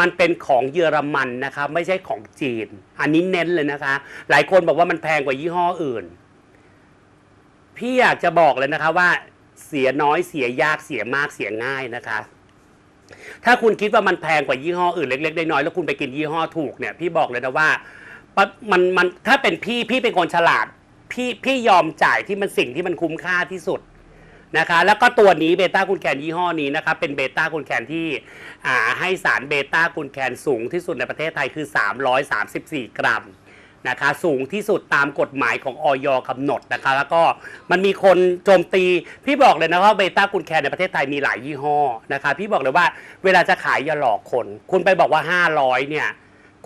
มันเป็นของเยอรมันนะคะไม่ใช่ของจีน อันนี้เน้นเลยนะคะ หลายคนบอกว่ามันแพงกว่ายี่ห้ออื่น พี่อยากจะบอกเลยนะคะว่าเสียน้อยเสียยากเสียมากเสียง่ายนะคะ ถ้าคุณคิดว่ามันแพงกว่ายี่ห้ออื่นเล็กๆน้อยๆแล้วคุณไปกินยี่ห้อถูกเนี่ยพี่บอกเลยนะว่ามันมันถ้าเป็นพี่พี่เป็นคนฉลาด พี่พี่ยอมจ่ายที่มันสิ่งที่มันคุ้มค่าที่สุด นะคะ แล้วก็ตัวนี้เบต้ากูลแคนยี่ห้อนี้นะคะเป็นเบต้ากูลแคนที่ให้สารเบต้ากูลแคนสูงที่สุดในประเทศไทยคือ 334 กรัมนะคะสูงที่สุดตามกฎหมายของออยกำหนดนะคะ แล้วก็มันมีคนโจมตี พี่บอกเลยนะว่าเบต้ากุนแคนในประเทศไทยมีหลายยี่ห้อนะคะ พี่บอกเลยว่าเวลาจะขายอย่าหลอกคน คุณไปบอกว่า 500เนี่ย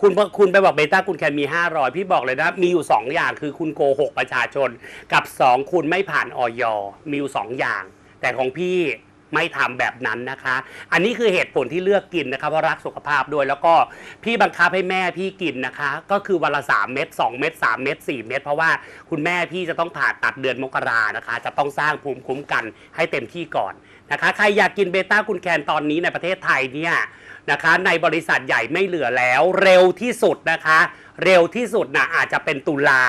คุณคุณไปบอกเบต้ากุนแคนมี 500 พี่บอกเลยนะ มีอยู่ 2 อย่างคือคุณโกหกประชาชน กับ 2 คุณไม่ผ่านออยมีอยู่ 2 อย่าง แต่ของพี่ไม่ทำแบบนั้นนะคะ อันนี้คือเหตุผลที่เลือกกินนะคะเพราะรักสุขภาพด้วยแล้วก็พี่บังคับให้แม่พี่กินนะคะ ก็คือวันละ3เม็ด2เม็ด3เม็ด4เม็ดเพราะว่าคุณแม่พี่จะต้องผ่าตัดเดือนมกรานะคะ จะต้องสร้างภูมิคุ้มกันให้เต็มที่ก่อนนะคะ ใครอยากกินเบต้ากุนแคนตอนนี้ในประเทศไทยเนี่ย นะคะ ในบริษัทใหญ่ไม่เหลือแล้วเร็วที่สุดนะคะ เร็วที่สุดนะอาจจะเป็นตุลา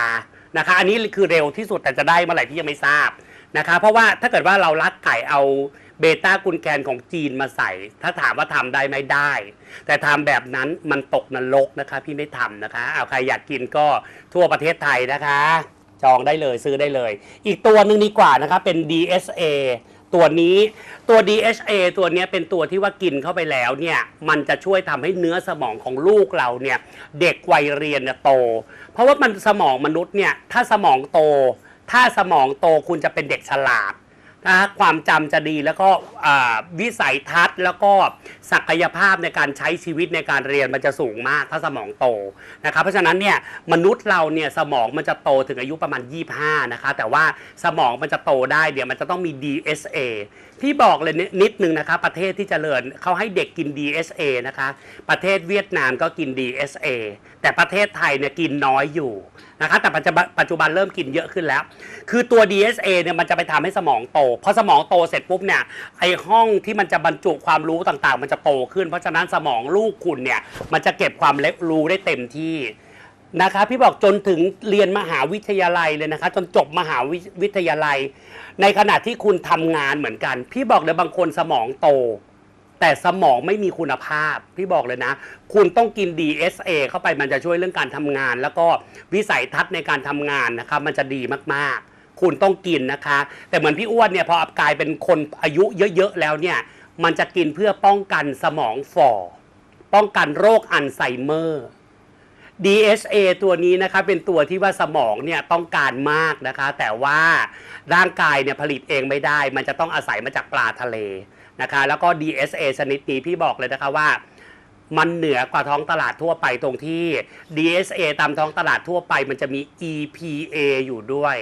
นะคะ อันนี้คือเร็วที่สุดแต่จะได้เมื่อไหร่พี่ยังไม่ทราบนะคะ เพราะว่าถ้าเกิดว่าเราลักไก่เอาเบต้ากุนแคนของจีนมาใส่ ถ้าถามว่าทำได้ไหมได้ แต่ทำแบบนั้นมันตกนรกนะคะ พี่ไม่ทำนะคะเอาใครอยากกินก็ทั่วประเทศไทยนะคะ จองได้เลยซื้อได้เลย อีกตัวหนึ่งดีกว่านะคะเป็น DSA ตัวนี้ตัว DHA ตัวเนี้ยเป็นตัวที่ว่ากินเข้าไปแล้วเนี่ยมันจะช่วยทำให้เนื้อสมองของลูกเราเนี่ยเด็กวัยเรียนเนี่ยโต เพราะว่ามันสมองมนุษย์เนี่ยถ้าสมองโต ถ้าสมองโตคุณจะเป็นเด็กฉลาด นะฮะความจำจะดีแล้วก็อ่าวิสัยทัศน์แล้วก็ศักยภาพในการใช้ชีวิตในการเรียนมันจะสูงมากถ้าสมองโตนะครับเพราะฉะนั้นเนี่ยมนุษย์เราเนี่ยสมองมันจะโตถึงอายุประมาณ 25นะคะแต่ว่าสมองมันจะโตได้เดี๋ยวมันจะต้องมี DSA พี่บอกเลยนิดนึงนะคะ ประเทศที่เจริญเขาให้เด็กกิน DSA นะคะ ประเทศเวียดนามก็กิน DSA แต่ประเทศไทยเนี่ยกินน้อยอยู่นะคะแต่ปัจจุบันปัจจุบันเริ่มกินเยอะขึ้นแล้ว คือตัว DSA เนี่ยมันจะไปทำให้สมองโตพอสมองโตเสร็จปุ๊บเนี่ยไอห้องที่มันจะบรรจุความรู้ต่างๆ มันจะโตขึ้น เพราะฉะนั้นสมองลูกคุณเนี่ยมันจะเก็บความเล็กรู้ได้เต็มที่ นะคะพี่บอกจนถึงเรียนมหาวิทยาลัยเลยนะคะ จนจบมหาวิวิทยาลัย ในขณะที่คุณทำงานเหมือนกัน พี่บอกเลยบางคนสมองโต แต่สมองไม่มีคุณภาพ พี่บอกเลยนะ คุณต้องกิน DSA เข้าไปมันจะช่วยเรื่องการทำงาน แล้วก็วิสัยทัศน์ในการทำงานนะคะมันจะดีมากๆ คุณต้องกินนะคะ แต่เหมือนพี่อ้วนเนี่ยพอกลายเป็นคนอายุเยอะๆแล้วเนี่ย มันจะกินเพื่อป้องกันสมองฝ่อป้องกันโรคอัลไซเมอร์ DHA ตัวนี้นะคะเป็นตัวที่ว่าสมองเนี่ยต้องการมากนะคะ แต่ว่าร่างกายเนี่ยผลิตเองไม่ได้ มันจะต้องอาศัยมาจากปลาทะเลนะคะ แล้วก็ DSA ชนิดนี้พี่บอกเลยนะคะว่ามันเหนือกว่าท้องตลาดทั่วไปตรงที่ DSA ตามท้องตลาดทั่วไปมันจะมี EPA อยู่ด้วย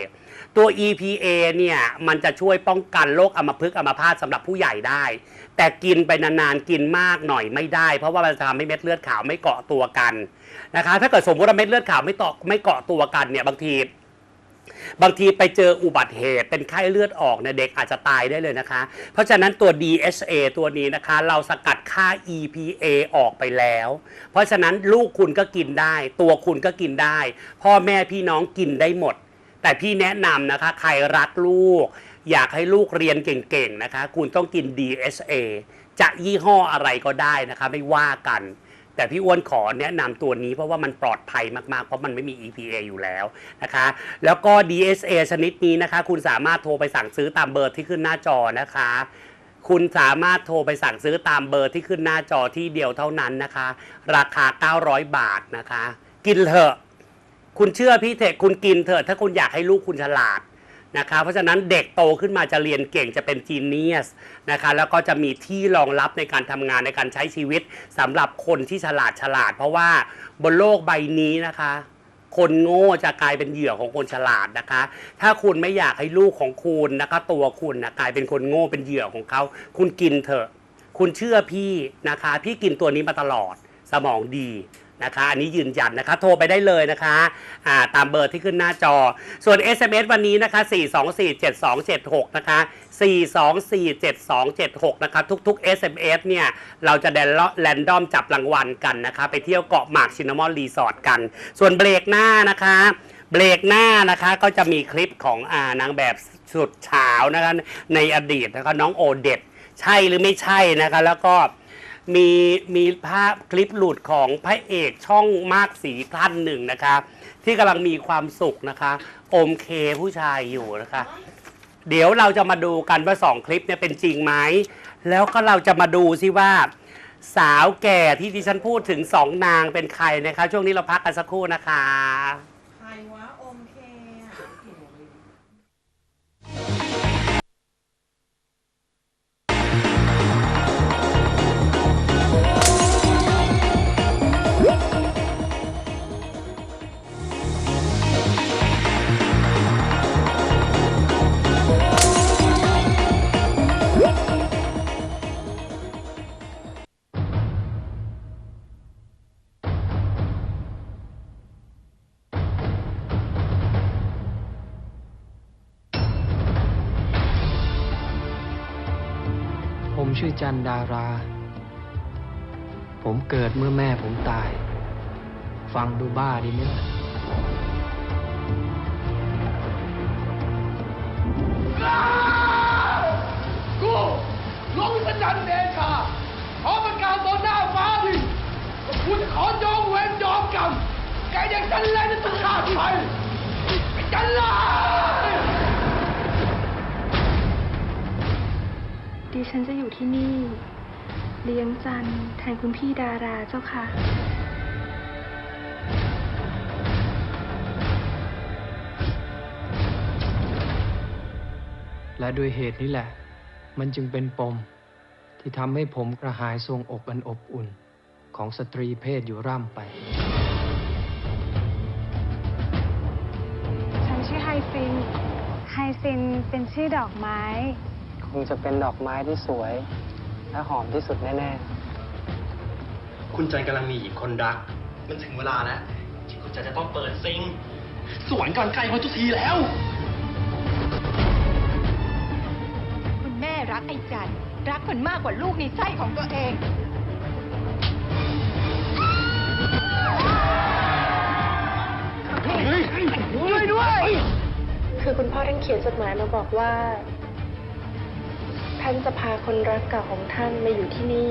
ตัว EPA เนี่ย มันจะช่วยป้องกันโรคอัมพฤกษ์อัมพาตสำหรับผู้ใหญ่ได้ แต่กินไปนานๆกินมากหน่อยไม่ได้ เพราะว่ามันจะทำให้เม็ดเลือดขาวไม่เกาะตัวกันนะคะ ถ้าเกิดสมมติว่าเม็ดเลือดขาวไม่ต่อไม่เกาะตัวกันเนี่ยบางทีบางทีไปเจออุบัติเหตุเป็นไข้เลือดออกเนี่ยเด็กอาจจะตายได้เลยนะคะ เพราะฉะนั้นตัว DHA ตัวนี้นะคะ เราสกัดค่า EPA ออกไปแล้ว เพราะฉะนั้นลูกคุณก็กินได้ ตัวคุณก็กินได้ พ่อแม่พี่น้องกินได้หมด แต่พี่แนะนำนะคะ ใครรักลูก อยากให้ลูกเรียนเก่งๆนะคะ คุณต้องกิน DHA จะยี่ห้ออะไรก็ได้นะคะ ไม่ว่ากัน แต่พี่อ้วนขอแนะนำตัวนี้เพราะว่ามันปลอดภัยมากๆ เพราะมันไม่มี EPA อยู่แล้วนะคะ แล้วก็ DSA ชนิดนี้นะคะ คุณสามารถโทรไปสั่งซื้อตามเบอร์ที่ขึ้นหน้าจอนะคะคุณสามารถโทรไปสั่งซื้อตามเบอร์ที่ขึ้นหน้าจอที่เดียวเท่านั้นนะคะ ราคา 900 บาทนะคะ กินเถอะ คุณเชื่อพี่เถอะคุณกินเถอะถ้าคุณอยากให้ลูกคุณฉลาด นะคะเพราะฉะนั้นเด็กโตขึ้นมาจะเรียนเก่งจะเป็นจีเนียสนะคะแล้วก็จะมีที่รองรับในการทำงานในการใช้ชีวิตสำหรับคนที่ฉลาดฉลาด เพราะว่าบนโลกใบนี้นะคะ คนโง่จะกลายเป็นเหยื่อของคนฉลาดนะคะ ถ้าคุณไม่อยากให้ลูกของคุณนะคะ ตัวคุณนะกลายเป็นคนโง่เป็นเหยื่อของเขา คุณกินเถอะ คุณเชื่อพี่นะคะ พี่กินตัวนี้มาตลอดสมองดี นะคะ อันนี้ยืนยันนะคะ โทรไปได้เลยนะคะาตามเบอร์ที่ขึ้นหน้าจอ ส่วน SMS วันนี้นะคะ 4247276 นะคะ 4247276 นะคะ ทุกๆ SMS เนี่ย เราจะแรนดอมจับรางวัลกันนะคะ ไปเที่ยวเกาะหมากชินามอนรีสอร์ทกัน ส่วนเบรกหน้านะคะเบรกหน้านะคะก็จะมีคลิปของอานางแบบสุดเฉานะคะในอดีตนะคะน้องโอเดตใช่หรือไม่ใช่นะคะแล้วก็ มีมีภาพคลิปหลุดของพระเอกช่องมากสีท่านหนึ่งนะคะ ที่กำลังมีความสุขนะคะ อมเคผู้ชายอยู่นะคะ เดี๋ยวเราจะมาดูกันว่าสองคลิปเนี่ยเป็นจริงไหม แล้วก็เราจะมาดูซิว่า สาวแก่ที่ดิฉันพูดถึงสองนางเป็นใครนะคะ ช่วงนี้เราพักกันสักครู่นะคะ จันดารา ผมเกิดเมื่อแม่ผมตาย ฟังดูบ้าดีไหมล่ะกูลงวิสัญญาณเดชาขอประกาศต่อหน้าฟ้าดิกูจะขอยอมเวรยอมกรรมแกยังจันแลจะต้องฆ่าใครไอ้จันลย ดิฉันจะอยู่ที่นี่ เลี้ยงจันทร์แทนคุณพี่ดาราเจ้าค่ะ และด้วยเหตุนี้แหละ มันจึงเป็นปม ที่ทำให้ผมกระหายทรงอกอันอบอุ่นของสตรีเพศอยู่ร่ำไป ฉันชื่อไฮซิน ไฮซินเป็นชื่อดอกไม้ คงจะเป็นดอกไม้ที่สวย และหอมที่สุดแน่คุณจันกำลังมีหญิงคนรัก มันถึงเวลาแล้วที่คุณจันจะต้องเปิดซิงสวรรค์ก่อนใกล้มาทุกทีแล้ว คุณแม่รักไอ้จันรักมันมากกว่าลูกในไส้ของตัวเองคือคุณพ่อท่านเขียนจดหมายมาบอกว่า ท่านจะพาคนรักเก่าของท่านมาอยู่ที่นี่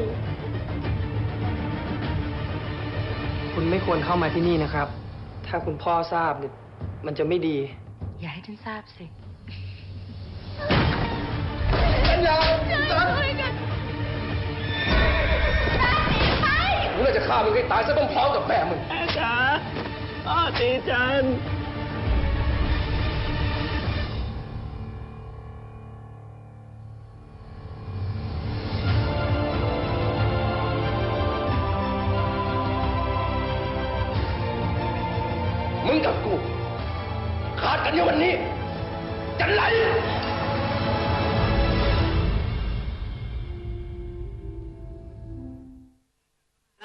ๆคุณไม่ควรเข้ามาที่นี่นะครับ ถ้าคุณพ่อทราบเนี่ยมันจะไม่ดี อย่าให้ฉันทราบสิสัญญาจันมึงน่าจะฆ่ามึงให้ตายซะต้องพร้อมกับแม่มึงมึง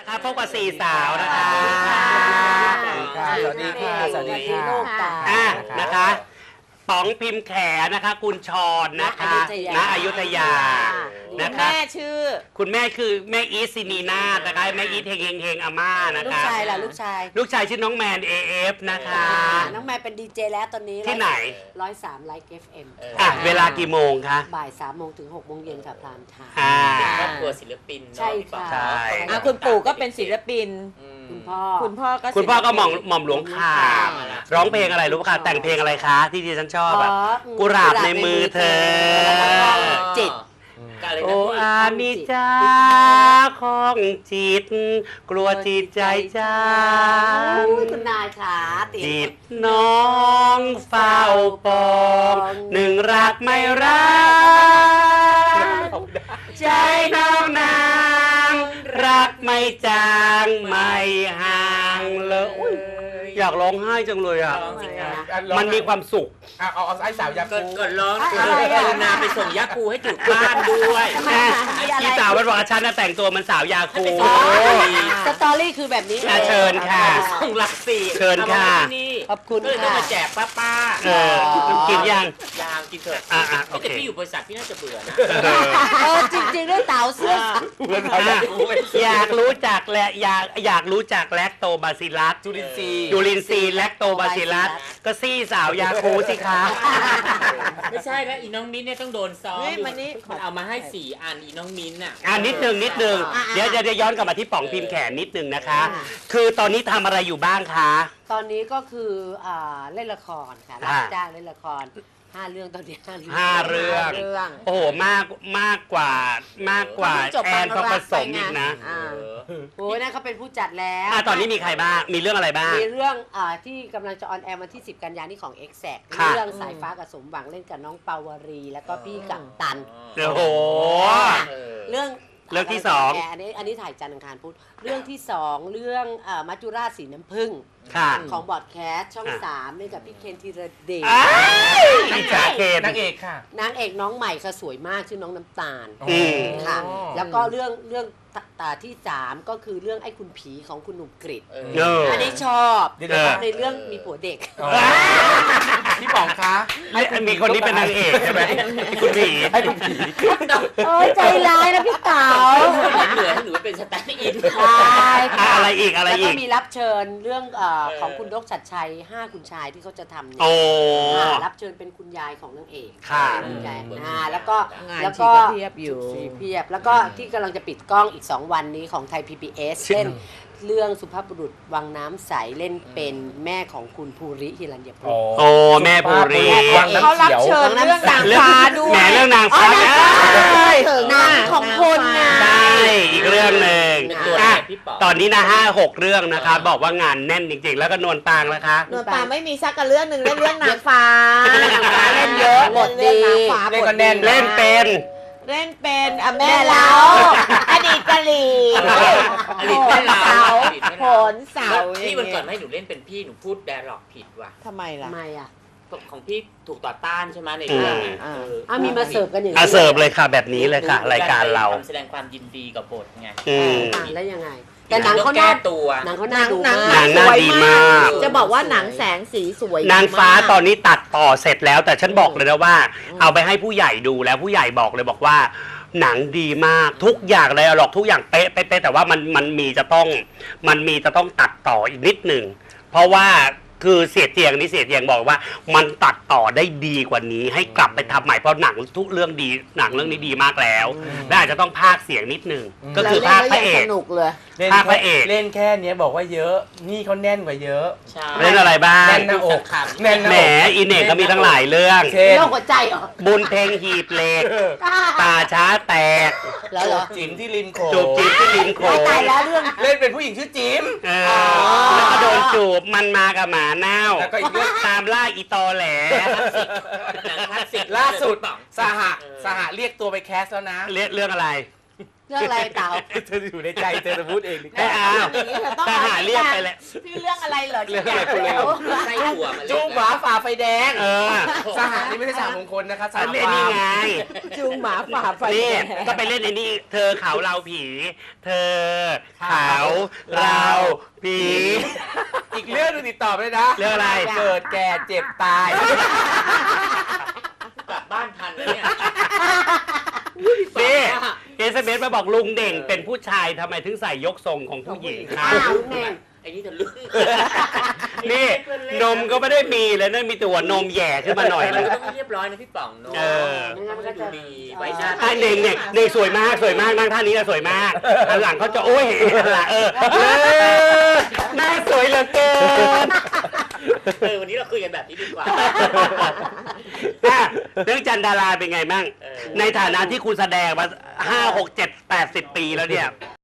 นะคะพบกับสี่สาวนะคะ สวัสดีค่ะสวัสดีค่ะลูกตาอะนะคะป๋องพิมพ์แขนะคะ คุณชอนนะคะ ณ อยุธยา นะคะแม่ชื่อ คุณแม่คือแม่อีทซินีนาถนะคะแม่อีทเฮงเฮงเฮงอาม่านะลูกคะชายล่ะลูกชายลูกชายชื่อน้องแมน AF นะคะน้องแม่เป็นดีเจแล้วตอนนี้ที่ไหน ร้อยสามไลค์เอฟเอ็มอะ เวลากี่โมงคะ บ่ายสามโมงถึงหกโมงเย็นค่ะพรามไทม์ อ่า ครอบครัวศิลปินเนอะใช่พี่ป๋องค่ะ ใช่ อะคุณปู่ก็เป็นศิลปิน อืม คุณพ่อ คุณพ่อก็คุณพ่อก็หม่อมศิลปินหม่อมหลวงข่าร้องเพลงอะไรรู้ปะคะแต่งเพลงอะไรคะ ที่ดิฉันชอบอะอ๋อกุหลาบในมือเธอ จิต ก็เลยโอนะอานิจจาของจิต กลัวจิตใจจ้าอุ้ยคุณนายขาเตียง จิตน้องเฝ้าปอง หนึ่งรักไม่รัก ใจน้องนาง รักไม่จาง ไม่ห่างเลยอุ๊ยอยากร้องไห้จังเลยอะ ร้องสิ คะมันมีความสุขเอาเอาเอาไอ้สาวยาก่คูอนก่อนร้องอะคืออะไรกอะรุณาไปส่งยาคูให้ถึงบ้านด้วยทำไมอะมีอะไร พี่สาวมันบอกว่าฉันน่ะแต่งตัวมันสาวยาคูอ๋อสตอรี่คือแบบนี้อะเชิญค่ะ ส่งหลักสี่เชิญค่ะ อามาที่นี่ขอบคุณก็เลยต้องค่ะ มาแจกป้าป้าเออกินยัง ยางกินเถอะอะอะโอเค แต่พี่อยู่บริษัทพี่น่าจะเบื่อนะ เออ เออจริงๆด้วยเต๋าเสื้ออะอยากรู้จักและอยากอยากรู้จักแลคโตบาซิลัสจุลินทรีย์ยูรินซีย์แลคโตบาซิลัสก็ซี่สาวยาคูสิคะ ไม่ใช่แล้วอีน้องมิ้นเนี่ยต้องโดนซ้อมนี่มันนี่ มันเอามาให้สี่อันอีน้องมิ้นน่ะ อ่านิดนึงนิดนึงอะเดี๋ยวจะย้อนกลับมาที่ป๋องพิมพ์แขนนิดนึงนะคะ อะ คือตอนนี้ทำอะไรอยู่บ้างคะ ตอนนี้ก็คืออ่าเล่นละครค่ะรับอ่า จ้างเล่นละคร ห้าเรื่องตอนนี้ห้าเรื่องห้าเรื่อง ห้าเรื่อง โอ้โหมากมากกว่ามากกว่าเพิ่งจบแอนทองผสมบางรักไปไงอีกนะอ่า โอ้ยนั่นเขาเป็นผู้จัดแล้ว อะตอนนี้มีใครบ้าง มีเรื่องอะไรบ้าง มีเรื่องอ่าที่กำลังจะออนแอร์วันที่ 10 กันยายนนี่ของ e x a c t ค่ะ เรื่องสายฟ้ากับสมหวังเล่นกับน้องปาวรี แล้วก็พี่กังตัน โอ้โหเออเรื่อง เรื่องที่สองแร์อันนี้อันนี้ถ่ายจันทร์อังคารพุธเรื่องที่สองเรื่องอ่ามัจจุราชสีน้ำผึ้งค่ะของบอดแคสช่องอะ สามเล่นกับพี่เคนธีรเดชอ้ายพี่จ๋าเคน นางเอกค่ะ นางเอกน้องใหม่ค่ะสวยมากชื่อน้องน้ำตาล อืม ค่ะอ๋อแล้วก็เรื่องเรื่อง ตาที่สามก็คือเรื่องไอ้คุณผีของคุณหนุ่มกริดเออ เอออันนี้ชอบเดี๋ยวเออในเรื่องมีผัวเด็กอ๋อพี่ป๋องคะให้มีคนนี้เป็นนางเอกใช่ไหมคุณผีให้คุณผีโอ้ยใจร้ายนะพี่เต๋าเหลือให้หนูเป็นสแตนด์อิน ใช่อะอะไรอีกอะไรแล้วอีก็กมีรับเชิญเรื่องเอ่อเออ ของคุณดกชัดชัยห้าคุณชายที่เขาจะทำเนี่ยโอ้ อ่ารับเชิญเป็นคุณยายของนางเอกค่ะคุณยายอ่าแล้วก็งานแล้วฉีก็กระเทียบอยู่ฉีกเพียบแล้วก็ที่กำลังจะปิดกล้องอีก2วันนี้ของไทย PBS เช่นเรื่องสุภาพบุรุษวังน้ำใสเล่นเป็นแม่ของคุณภูริฮิรัญญพฤกษ์โอ้แม่ภูริวังน้ำเขารับเขียวเชิญเรื่องนางเรื่องฟ้าด้วยแหมเรื่องนางฟ้าอ๋อนางฟ้าใช่หนังของคนนะใช่อีกเรื่องหนึ่งเป็นตัวอะแทนพี่ป๋องตอนนี้นะห้าหกเรื่องนะคะ บอกว่างานแน่นจริงๆ แล้วก็นวลปางนะคะนวลปางไม่มีสักกะเรื่องหนึ่งเล่นเรื่องนางฟ้าเล่นเยอะบทดีเล่นนางฟ้าเล่นก็แน่นเล่นเป็นเล่นเป็นอะแม่เล้า อดีตกะหรี่อดีตแม่เล้าโหนเสาพี่วันก่อนย่างให้เงี้ยหนูเล่นเป็นพี่หนูพูดแดร์ล็อกผิดว่ะทำไมล่ะ ทำไมอะของพี่ถูกต่อต้านใช่ไหมในเรื่องอะอืมเอออะมีมาเสิร์ฟกันอย่างอะเสิร์ฟเลยค่ะ แบบนี้เลยค่ะ รายการเรา แสดงความยินดีกับบทไงอืม อะแล้วยังไง แต่หนังเขาหน้าแก้ตัว หนังเขาหหน้านังดูหนังมากหนังหน้าดีมากจะบอกว่าหนังแสงสีสวยนางฟ้ามกตอนนี้ตัดต่อเสร็จแล้ว แต่ฉันบอกเลยนะว่า เอาไปให้ผู้ใหญ่ดูแล้วผู้ใหญ่บอกเลยบอกว่า หนังดีมากทุกอย่างเลยหรอกทุกอย่างเป๊ะเป๊ะเป๊ะแต่ว่ามันมันมีจะต้อง มันมีจะต้องตัดต่ออีกนิดหนึ่งเพราะว่า คือเสียเจียงนี่เสียเจียงบอกว่า มันตัดต่อได้ดีกว่านี้ ให้กลับไปทำใหม่เพราะหนังทุกเรื่องดีหนังเรื่องนี้ดีมากแล้วและอาจจะต้องพากย์เสียงนิดหนึ่งก็คือพากย์พระเอสก นุกเลย เล่นภาคพระเอก เล่นแค่เนี้ยบอกว่าเยอะ นี่เขาแน่นกว่าเยอะ ใช่ เล่นอะไรบ้างแน่นหน้าอกครับ แน่นหน้าแหมอกอีเน่งก็มีทั้งหลายเรื่อง เช่นโรคหัวใจเหรอบุญเพลงหีบเหล็กเออป่าช้าแตกแล้วเหรอจิ๋มที่ริมโขงจูบจีบที่ริมโขงตายแล้วเรื่อง เล่นเป็นผู้หญิงชื่อจิ๋ม เออแล้วก็โดนจูบมันมากับหมาเน่าแล้วก็อีกเรื่อง ตามล่าอีตอแหลหนังคลาสสิกล่าสุดป๋องสหะเออสหะเรียกตัวไปแคสแล้วนะ เรื่องเรื่องอะไร เรื่องอะไรเต่าเธออยู่ในใจเธอจะพูดเองดิไม่เอาอย่างนี้เธอต้องทหารเรียกไปแล้ว ชื่อเรื่องอะไรเหรอเรื่องอะไรคุณเลยไส้ถั่วมาเลยจูงหมาฝ่าไฟแดงเออสหะนี่ไม่ใช่สหมงคลนะคะสอัหนนี้นี่ไงจูงหมาฝ่าไฟนี่แดงก็ไปเล่นไอ้นี่ เธอเขาเราผี เธอเขาเราผีอีกเรื่องหนึงติดต่อไปเลยนะเรื่องอะไร เกิดแก่เจ็บตายกลับบ้านทันแล้วเนี่ยนี่ เอสเบสมาบอกลุงเด่งเป็นผู้ชายทำไมถึงใส่ยกทรงของผู้หญิงครัอ้าบวแม่งไอ้นี่จะลึกนี่นมก็ไม่ได้มีเลยนั่นมีแต่หัวนมแหย่ขึ้นมาหน่อยมันึนง ก็ต้องเรียบร้อยนะพี่ป๋องเนาะเออ ไม่งั้นมันก็จะ ดูดีไว้หน้า อะเด็กเด็กเด็กสวยมากสวยมากนั่งท่านี้ก็สวยมากอันหลังเขาจะโอ้ยหลังเออเออหน้าสวยเหลือเกิน เออวันนี้เราคุยกันแบบนี้ดีกว่า อะเรื่องจันดาราเป็นไงบ้าง เออ ในฐานะที่คุณแสดงมาห้าหกเจ็ดแปดสิบปีแล้วเนี่ย